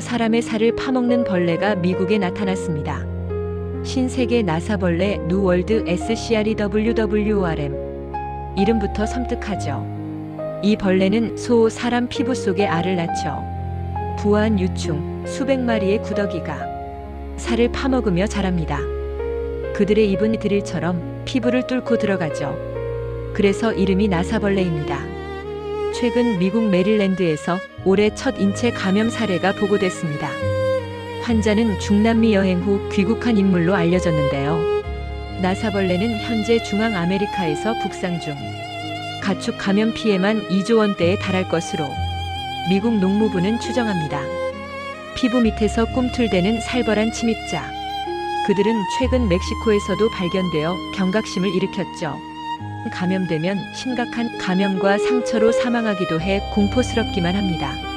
사람의 살을 파먹는 벌레가 미국에 나타났습니다. 신세계 나사벌레 누월드 SCREWWRM 이름부터 섬뜩하죠. 이 벌레는 소, 사람 피부 속에 알을 낳죠. 부한 유충, 수백 마리의 구더기가 살을 파먹으며 자랍니다. 그들의 입은 드릴처럼 피부를 뚫고 들어가죠. 그래서 이름이 나사벌레입니다. 최근 미국 메릴랜드에서 올해 첫 인체 감염 사례가 보고됐습니다. 환자는 중남미 여행 후 귀국한 인물로 알려졌는데요. 나사벌레는 현재 중앙 아메리카에서 북상 중. 가축 감염 피해만 2조 원대에 달할 것으로 미국 농무부는 추정합니다. 피부 밑에서 꿈틀대는 살벌한 침입자. 그들은 최근 멕시코에서도 발견되어 경각심을 일으켰죠. 감염되면 심각한 감염과 상처로 사망하기도 해 공포스럽기만 합니다.